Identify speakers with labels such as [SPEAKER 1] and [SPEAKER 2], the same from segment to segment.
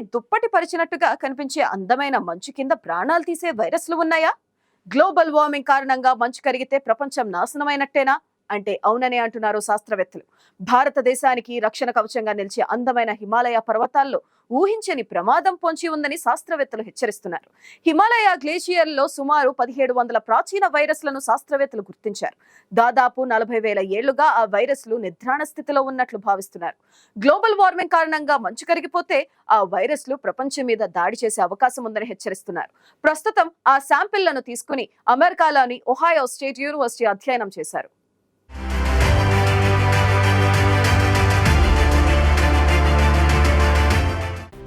[SPEAKER 1] దుప్పటి పరిచినట్టుగా కనిపించే అందమైన మంచు కింద ప్రాణాలు తీసే వైరస్లు ఉన్నాయా? గ్లోబల్ వార్మింగ్ కారణంగా మంచు కరిగితే ప్రపంచం నాశనమైనట్టేనా? అంటే అవుననే అంటున్నారు శాస్త్రవేత్తలు. భారతదేశానికి రక్షణ కవచంగా నిలిచే అందమైన హిమాలయ పర్వతాల్లో ఊహించని ప్రమాదం పొంచి ఉందని శాస్త్రవేత్తలు హెచ్చరిస్తున్నారు. హిమాలయ గ్లేషియర్లో సుమారు పదిహేడు వందల ప్రాచీన వైరస్లను శాస్త్రవేత్తలు గుర్తించారు. దాదాపు నలభై వేల ఏళ్ళుగా ఆ వైరస్లు నిద్రాణ స్థితిలో ఉన్నట్లు భావిస్తున్నారు. గ్లోబల్ వార్మింగ్ కారణంగా మంచు కరిగిపోతే ఆ వైరస్లు ప్రపంచం మీద దాడి చేసే అవకాశం ఉందని హెచ్చరిస్తున్నారు. ప్రస్తుతం ఆ శాంపిళ్ళను తీసుకుని అమెరికాలోని ఒహాయో స్టేట్ యూనివర్సిటీ అధ్యయనం చేశారు.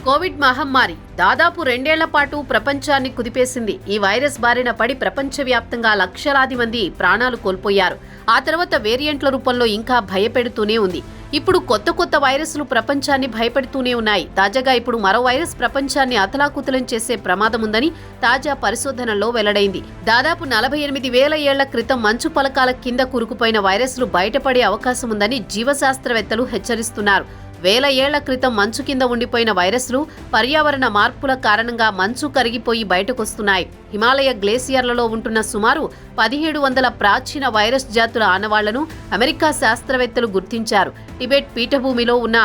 [SPEAKER 2] కోవిడ్ మహమ్మారి దాదాపు రెండేళ్ళ పాటు ప్రపంచాన్ని కుదిపేసింది. ఈ వైరస్ బారిన పడి ప్రపంచవ్యాప్తంగా లక్షలాది మంది ప్రాణాలు కోల్పోయారు. ఆ తర్వాత వేరియంట్ల రూపంలో ఇంకా భయపెడుతూనే ఉంది. ఇప్పుడు కొత్త కొత్త వైరస్లు ప్రపంచాన్ని భయపెడుతూనే ఉన్నాయి. తాజాగా ఇప్పుడు మరో వైరస్ ప్రపంచాన్ని అతలాకుతలం చేసే ప్రమాదం ఉందని తాజా పరిశోధనలో వెల్లడైంది. దాదాపు నలభై ఎనిమిది వేల ఏళ్ళ క్రితం మంచు పలకాల కింద కూరుకుపోయిన వైరస్లు బయటపడే అవకాశం ఉందని జీవశాస్త్రవేత్తలు హెచ్చరిస్తున్నారు. వేల ఏళ్ళ క్రితం మంచు కింద ఉండిపోయిన వైరస్లు పర్యావరణ మార్పుల కారణంగా మంచు కరిగిపోయి బయటకొస్తున్నాయి. హిమాలయ గ్లేసియర్లలో ఉంటున్న సుమారు పదిహేడు వందల ప్రాచీన వైరస్ జాతుల ఆనవాళ్ళను అమెరికా శాస్త్రవేత్తలు గుర్తించారు. టిబెట్ పీఠభూమిలో ఉన్న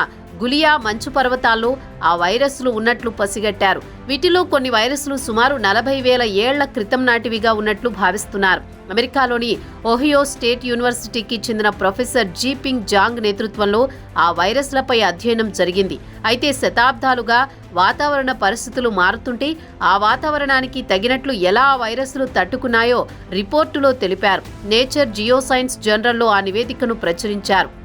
[SPEAKER 2] గులియా మంచు పర్వతాల్లో ఆ వైరస్లు ఉన్నట్లు పసిగట్టారు. వీటిలో కొన్ని వైరస్లు సుమారు నలభై వేల ఏళ్ళ క్రితం నాటివిగా ఉన్నట్లు భావిస్తున్నారు. అమెరికాలోని ఓహియో స్టేట్ యూనివర్సిటీకి చెందిన ప్రొఫెసర్ జీపింగ్ జాంగ్ నేతృత్వంలో ఆ వైరస్లపై అధ్యయనం జరిగింది. అయితే శతాబ్దాలుగా వాతావరణ పరిస్థితులు మారుతుంటే ఆ వాతావరణానికి తగినట్లు ఎలా ఆ వైరస్లు తట్టుకున్నాయో రిపోర్టులో తెలిపారు. నేచర్ జియోసైన్స్ జర్నల్లో ఆ నివేదికను ప్రచురించారు.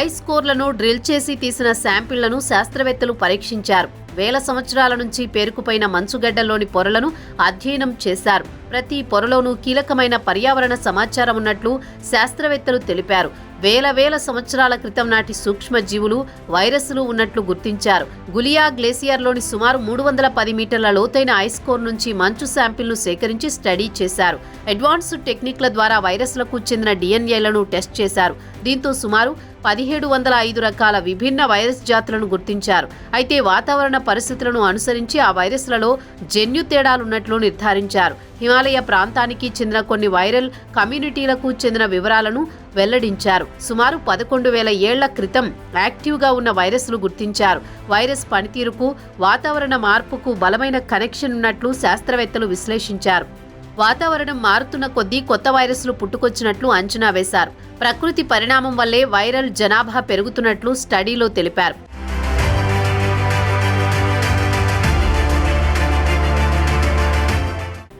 [SPEAKER 2] ఐస్ కోర్లను డ్రిల్ చేసి తీసిన శాంపిళ్ళను శాస్త్రవేత్తలు పరీక్షించారు. వేల సంవత్సరాల నుంచి పేరుకుపోయిన మంచుగడ్డల్లోని పొరలను అధ్యయనం చేశారు. ప్రతి పొరలోనూ కీలకమైన పర్యావరణ సమాచారం ఉన్నట్లు శాస్త్రవేత్తలు తెలిపారు. వేల వేల సంవత్సరాల క్రితం నాటి సూక్ష్మ జీవులు వైరస్లు ఉన్నట్లు గుర్తించారు. గులియా గ్లేసియర్లోని సుమారు మూడు వందల పది మీటర్ల లోతైన ఐస్ కోర్ నుంచి మంచు శాంపిల్ను సేకరించి స్టడీ చేశారు. అడ్వాన్స్డ్ టెక్నిక్ల ద్వారా వైరస్లకు చెందిన డిఎన్ఏలను టెస్ట్ చేశారు. దీంతో సుమారు పదిహేడు వందల ఐదు రకాల విభిన్న వైరస్ జాతులను గుర్తించారు. అయితే వాతావరణ పరిస్థితులను అనుసరించి ఆ వైరస్లలో జన్యు తేడాలున్నట్లు నిర్ధారించారు. హిమాలయ ప్రాంతానికి చెందిన కొన్ని వైరల్ కమ్యూనిటీలకు చెందిన వివరాలను వెల్లడించారు. సుమారు పదకొండు వేల ఏళ్ళ క్రితం యాక్టివ్గా ఉన్న వైరస్లు గుర్తించారు. వైరస్ పనితీరుకు వాతావరణ మార్పుకు బలమైన కనెక్షన్ ఉన్నట్లు శాస్త్రవేత్తలు విశ్లేషించారు. వాతావరణం మారుతున్న కొద్దీ కొత్త వైరస్లు పుట్టుకొచ్చినట్లు అంచనా వేశారు. ప్రకృతి పరిణామం వల్లే వైరల్ జనాభా పెరుగుతున్నట్లు స్టడీలో తెలిపారు.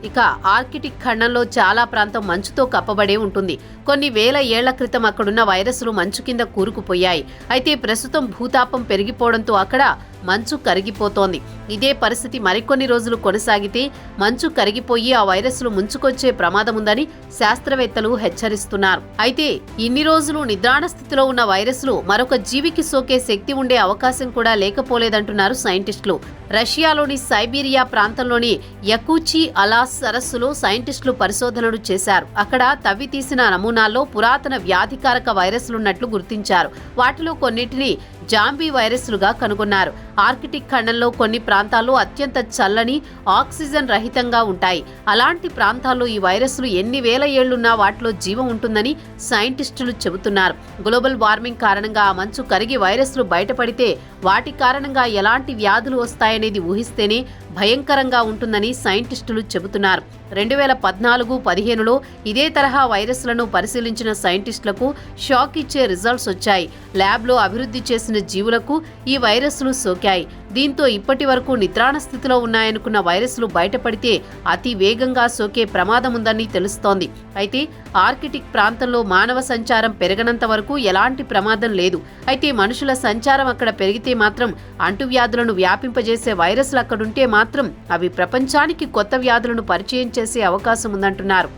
[SPEAKER 2] ఇక ఆర్కిటిక్ ఖండంలో చాలా ప్రాంతం మంచుతో కప్పబడే ఉంటుంది. కొన్ని వేల ఏళ్ళ క్రితం అక్కడున్న వైరస్లు మంచు కింద కూరుకుపోయాయి. అయితే ప్రస్తుతం భూతాపం పెరిగిపోవడంతో అక్కడ మంచు కరిగిపోతోంది. ఇదే పరిస్థితి మరికొన్ని రోజులు కొనసాగితే మంచు కరిగిపోయి ఆ వైరస్లు ముంచుకొచ్చే ప్రమాదం ఉందని శాస్త్రవేత్తలు హెచ్చరిస్తున్నారు. అయితే ఇన్ని రోజులు నిద్రాణ స్థితిలో ఉన్న వైరస్లు మరొక జీవికి సోకే శక్తి ఉండే అవకాశం కూడా లేకపోలేదంటున్నారు సైంటిస్టులు. రష్యాలోని సైబీరియా ప్రాంతంలోని యకూచి అలాస్ సరస్సులో సైంటిస్టులు పరిశోధనలు చేశారు. అక్కడ తవ్వి తీసిన నమూనాల్లో పురాతన వ్యాధికారక వైరస్లున్నట్లు గుర్తించారు. వాటిలో కొన్నిటిని జాంబీ వైరస్లుగా కనుగొన్నారు. ఆర్కిటిక్ ఖండంలో కొన్ని ప్రాంతాలు అత్యంత చల్లని ఆక్సిజన్ రహితంగా ఉంటాయి. అలాంటి ప్రాంతాల్లో ఈ వైరస్లు ఎన్ని వేల ఏళ్ళున్నా వాటిలో జీవం ఉంటుందని సైంటిస్టులు చెబుతున్నారు. గ్లోబల్ వార్మింగ్ కారణంగా ఆ మంచు కరిగి వైరస్లు బయటపడితే వాటి కారణంగా ఎలాంటి వ్యాధులు వస్తాయనేది ఊహిస్తేనే భయంకరంగా ఉంటుందని సైంటిస్టులు చెబుతున్నారు. రెండు వేల పద్నాలుగు పదిహేనులో ఇదే తరహా వైరస్లను పరిశీలించిన సైంటిస్టులకు షాక్ ఇచ్చే రిజల్ట్స్ వచ్చాయి. ల్యాబ్లో అభివృద్ధి చేసిన జీవులకు ఈ వైరస్లు సోకాయి. దీంతో ఇప్పటి వరకు నిద్రాణ స్థితిలో ఉన్నాయనుకున్న వైరస్లు బయటపడితే అతి వేగంగా సోకే ప్రమాదం ఉందని తెలుస్తోంది. అయితే ఆర్కిటిక్ ప్రాంతంలో మానవ సంచారం పెరగనంత వరకు ఎలాంటి ప్రమాదం లేదు. అయితే మనుషుల సంచారం అక్కడ పెరిగితే మాత్రం అంటువ్యాధులను వ్యాపింపజేసే వైరస్లు అక్కడుంటే మాత్రం అవి ప్రపంచానికి కొత్త వ్యాధులను పరిచయం చేసే అవకాశం ఉందంటున్నారు